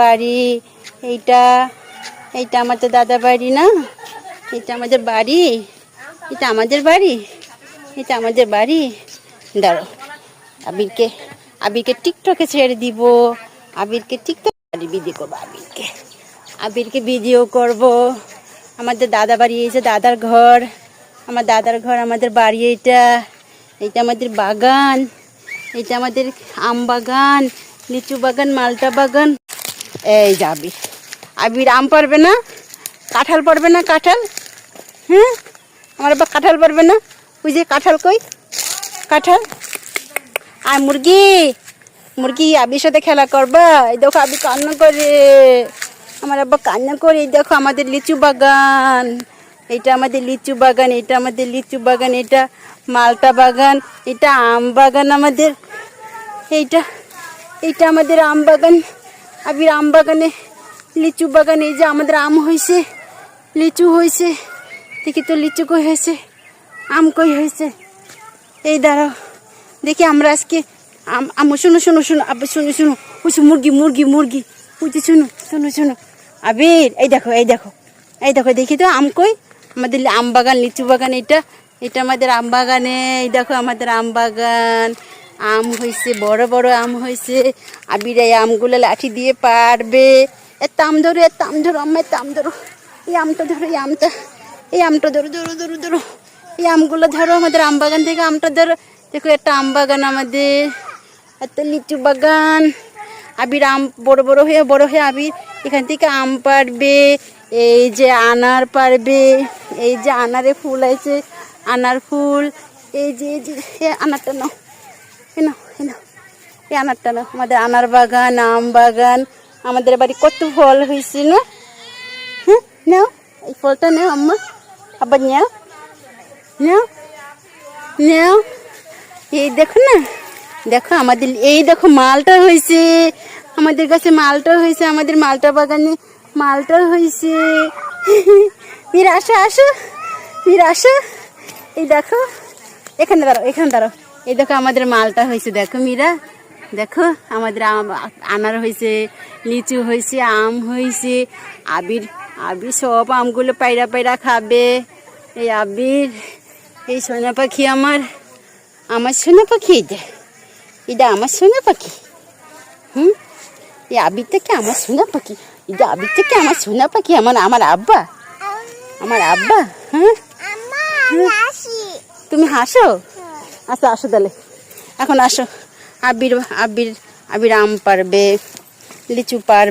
বাড়ি, এইটা এইটা আমাদের দাদা বাড়ি না? এটা আমাদের বাড়ি? এটা আমাদের বাড়ি? এটা আমাদের বাড়ি? দাঁড়ো আবিরকে আবিরকে টিকটকে ছেড়ে দিব। আবিরকে টিকটক বিদি করব আবিরকে। আবিরকে ভিডিও করব। আমাদের দাদা বাড়ি, এই যে দাদার ঘর। আমার দাদার ঘর, আমাদের বাড়ি এইটা। এইটা আমাদের বাগান। এটা আমাদের আম বাগান, লিচু বাগান, মালটা বাগান। এই যে আবির আবির আম পারবে না? কাঁঠাল পারবে না কাঁঠাল? হ্যাঁ? আমার আবার কাঁঠাল পারবে না? ওই যে কাঁঠাল কই? কাঁঠাল? আর মুরগি? মুরগি আবির সাথে খেলা করবা। এই দেখো আবি কান্না করে। আমার আব্বা কান্না করে। এই দেখো আমাদের লিচু বাগান। এটা আমাদের লিচু বাগান, এটা আমাদের লিচু বাগান, এটা মালটা বাগান, এটা আম বাগান আমাদের। এইটা এইটা আমাদের আম বাগান। আবির আম বাগানে, লিচু বাগানে, এই যে আমাদের আম হয়েছে লিচু হয়েছে দেখি তো লিচু কই হয়েছে আম কই হয়েছে এই দাঁড়াও, দেখি আমরা আজকে আম আম, শুনো শুনো, শোনো, আবার, শুনো, শোনো ওই মুরগি মুরগি মুরগি শুনো শুনো, শোনো শোনো। আবির, এই দেখো এই দেখো এই দেখো, দেখি তো আম কই? আমাদের আম বাগান, লিচু বাগান, এটা এটা আমাদের আম বাগানে, এই দেখো আমাদের আম বাগান। আম হয়েছে বড় বড় আম হয়েছে আবির এই আমগুলো লাঠি দিয়ে পারবে। এত আম ধরো এত আম ধরো, আম্মা এত আম ধরো। এই আমটা ধরো, এই আমটা এই আমটা ধরো ধরো ধরো ধরো। এই আমগুলো ধরো, আমাদের আম বাগান থেকে আমটা ধরো। দেখো, একটা আম বাগান আমাদের, একটা লিচু বাগান। আবির আম বড় বড় হয়ে বড় হয়ে আবির এখান থেকে আম পারবে, এই যে আনার পারবে, এই যে আনারে ফুল আছে আনার ফুল, এই যে এই যে এ আনারটা নাও। এ নাও এ নাও। এই আনারটা নাও। আমাদের আনার বাগান, আম বাগান, আমাদের বাড়ি কত ফল হয়েছে, না? হ্যাঁ নাও। এই ফলটা নাও, আম্মা। আবার নাও। নাও। নাও। এই দেখো না, দেখো আমাদের, এই দেখো মালটা হয়েছে। আমাদের কাছে মালটা হয়েছে, আমাদের মালটা বাগানে মালটা হয়েছে। বীর আসো আসো। বীর আসো। এই দেখো, এখানে দাঁড়াও এখানে দাঁড়াও। এই দেখো আমাদের মালটা হয়েছে দেখো মীরা। দেখো আমাদের আনার হয়েছে লিচু হয়েছে আম হয়েছে আবির আবির সব আমগুলো পায়রা পায়রা খাবে। এই আবির এই সোনা পাখি আমার আমার সোনা পাখি এটা। এটা আমার সোনা পাখি। হুম? এই আবির থেকে আমার সোনা পাখি? এটা আবির থেকে আমার সোনা পাখি? আমার আমার আব্বা। আমার আব্বা হ্যাঁ তুমি হাসো? আচ্ছা আসো তাহলে। এখন আসো। আবির আবির আবির আম পারবে লিচু পারবে।